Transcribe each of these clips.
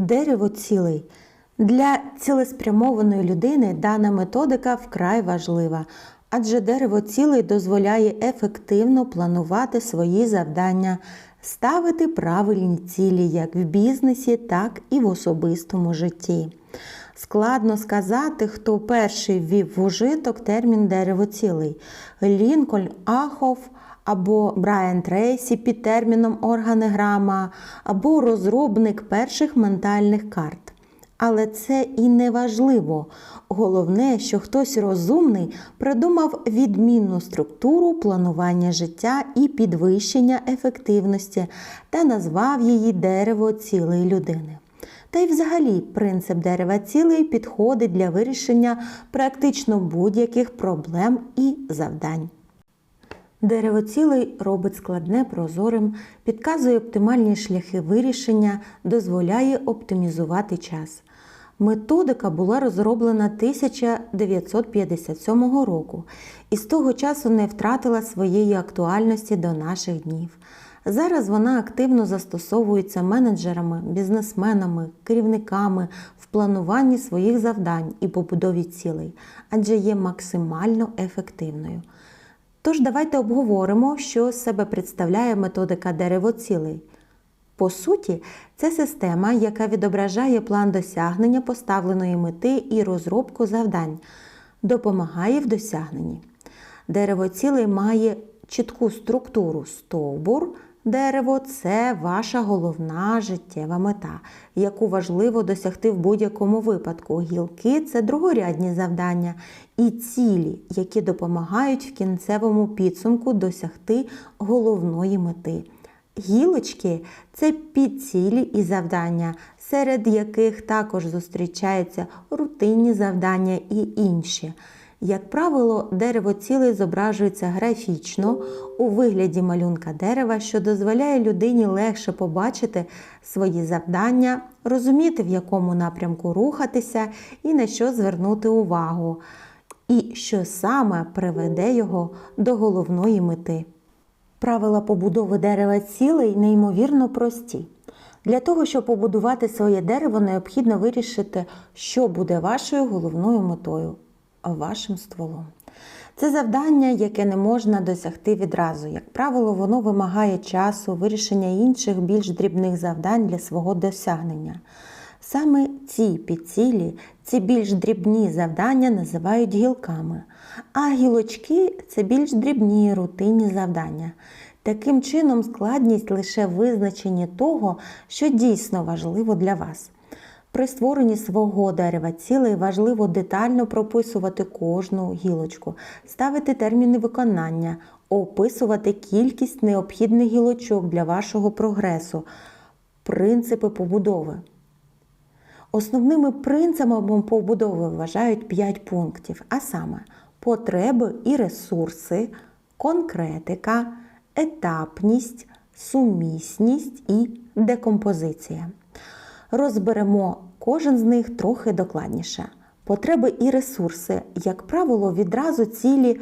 Дерево цілий. Для цілеспрямованої людини дана методика вкрай важлива, адже дерево цілий дозволяє ефективно планувати свої завдання, ставити правильні цілі як в бізнесі, так і в особистому житті. Складно сказати, хто перший ввів в ужиток термін дерево цілий. Лінкольн Ахов або Брайан Трейсі під терміном органеграма, або розробник перших ментальних карт. Але це і не важливо. Головне, що хтось розумний придумав відмінну структуру планування життя і підвищення ефективності та назвав її дерево цілої людини. Та й взагалі принцип дерева цілий підходить для вирішення практично будь-яких проблем і завдань. Дерево цілий робить складне прозорим, підказує оптимальні шляхи вирішення, дозволяє оптимізувати час. Методика була розроблена 1957 року і з того часу не втратила своєї актуальності до наших днів. Зараз вона активно застосовується менеджерами, бізнесменами, керівниками в плануванні своїх завдань і побудові цілей, адже є максимально ефективною. Тож давайте обговоримо, що з себе представляє методика деревоцілей. По суті, це система, яка відображає план досягнення поставленої мети і розробку завдань, допомагає в досягненні. Дерево цілей має чітку структуру стовбур. Дерево це ваша головна життєва мета, яку важливо досягти в будь-якому випадку. Гілки це другорядні завдання і цілі, які допомагають в кінцевому підсумку досягти головної мети. Гілочки це підцілі і завдання, серед яких також зустрічаються рутинні завдання і інші. Як правило, дерево ціле зображується графічно у вигляді малюнка дерева, що дозволяє людині легше побачити свої завдання, розуміти, в якому напрямку рухатися і на що звернути увагу, і що саме приведе його до головної мети. Правила побудови дерева цілей неймовірно прості. Для того, щоб побудувати своє дерево, необхідно вирішити, що буде вашою головною метою вашим стволом. Це завдання, яке не можна досягти відразу. Як правило, воно вимагає часу, вирішення інших більш дрібних завдань для свого досягнення. Саме ці підцілі, ці більш дрібні завдання називають гілками, а гілочки це більш дрібні рутинні завдання. Таким чином, складність лише визначення того, що дійсно важливо для вас. При створенні свого дерева цілей важливо детально прописувати кожну гілочку, ставити терміни виконання, описувати кількість необхідних гілочок для вашого прогресу, принципи побудови. Основними принципами побудови вважають 5 пунктів, а саме потреби і ресурси, конкретика, етапність, сумісність і декомпозиція. Розберемо кожен з них трохи докладніше. Потреби і ресурси, як правило, відразу цілі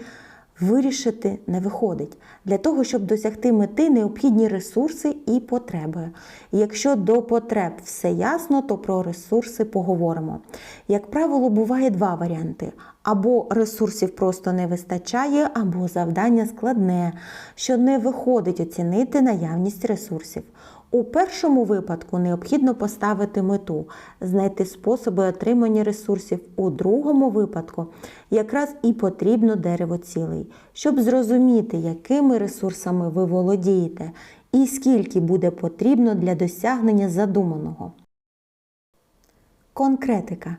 вирішити не виходить. Для того, щоб досягти мети, необхідні ресурси і потреби. Якщо до потреб все ясно, то про ресурси поговоримо. Як правило, буває два варіанти: або ресурсів просто не вистачає, або завдання складне, що не виходить оцінити наявність ресурсів. У першому випадку необхідно поставити мету, знайти способи отримання ресурсів. У другому випадку якраз і потрібно дерево цілий, щоб зрозуміти, якими ресурсами ви володієте і скільки буде потрібно для досягнення задуманого. Конкретика.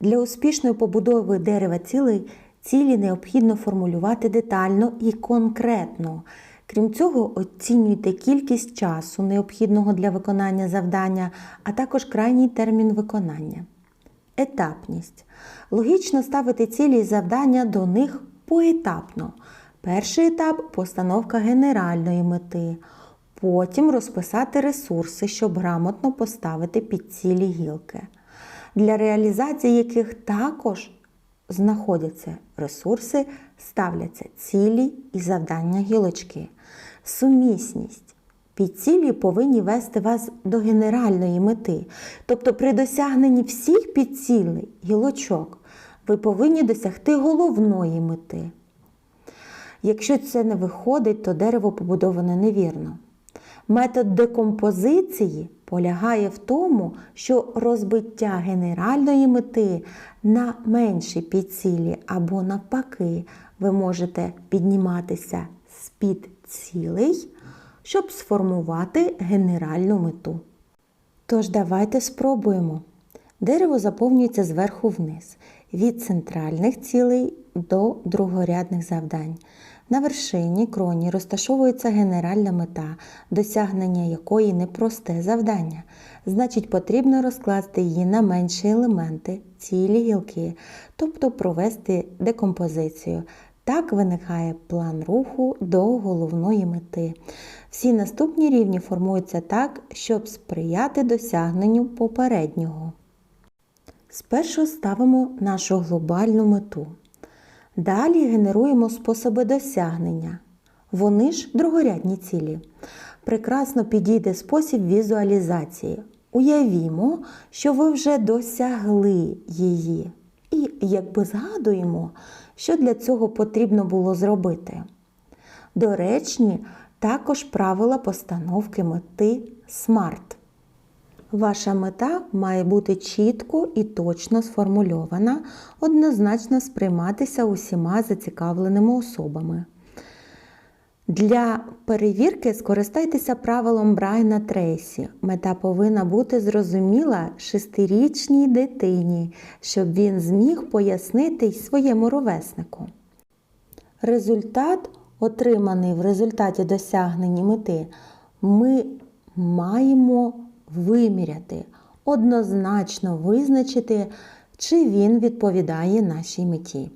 Для успішної побудови дерева цілей цілі необхідно формулювати детально і конкретно. Крім цього, оцінюйте кількість часу, необхідного для виконання завдання, а також крайній термін виконання. Етапність. Логічно ставити цілі і завдання до них поетапно. Перший етап постановка генеральної мети. Потім розписати ресурси, щоб грамотно поставити під цілі гілки, для реалізації яких також знаходяться ресурси, ставляться цілі і завдання гілочки. Сумісність. Підцілі повинні вести вас до генеральної мети. Тобто при досягненні всіх підцілей, гілочок, ви повинні досягти головної мети. Якщо це не виходить, то дерево побудоване невірно. Метод декомпозиції полягає в тому, що розбиття генеральної мети на менші підцілі або навпаки, ви можете підніматися з-під цілей, щоб сформувати генеральну мету. Тож давайте спробуємо. Дерево заповнюється зверху вниз, від центральних цілей до другорядних завдань. На вершині кроні розташовується генеральна мета, досягнення якої непросте завдання. Значить, потрібно розкласти її на менші елементи, цілі гілки, тобто провести декомпозицію. Так виникає план руху до головної мети. Всі наступні рівні формуються так, щоб сприяти досягненню попереднього. Спершу ставимо нашу глобальну мету. Далі генеруємо способи досягнення. Вони ж другорядні цілі. Прекрасно підійде спосіб візуалізації. Уявімо, що ви вже досягли її. І якби згадуємо, що для цього потрібно було зробити. Доречні також правила постановки мети SMART. Ваша мета має бути чітко і точно сформульована, однозначно сприйматися усіма зацікавленими особами. Для перевірки скористайтеся правилом Брайана Трейсі. Мета повинна бути зрозуміла шестирічній дитині, щоб він зміг пояснити й своєму ровеснику. Результат, отриманий в результаті досягнення мети, ми маємо виміряти, однозначно визначити, чи він відповідає нашій меті.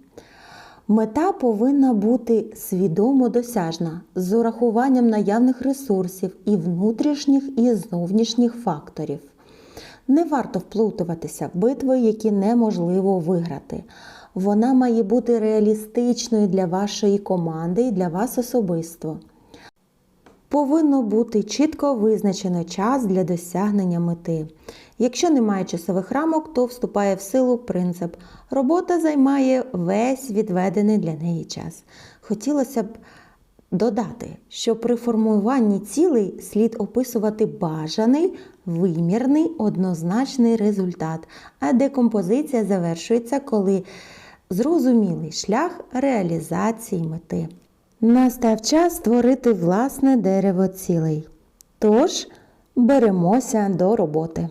Мета повинна бути свідомо досяжна з урахуванням наявних ресурсів і внутрішніх і зовнішніх факторів. Не варто вплутуватися в битви, які неможливо виграти. Вона має бути реалістичною для вашої команди і для вас особисто. Повинно бути чітко визначено час для досягнення мети. Якщо немає часових рамок, то вступає в силу принцип робота займає весь відведений для неї час. Хотілося б додати, що при формуванні цілей слід описувати бажаний, вимірний, однозначний результат, а декомпозиція завершується, коли зрозумілий шлях реалізації мети. Настав час створити власне дерево цілей. Тож беремося до роботи.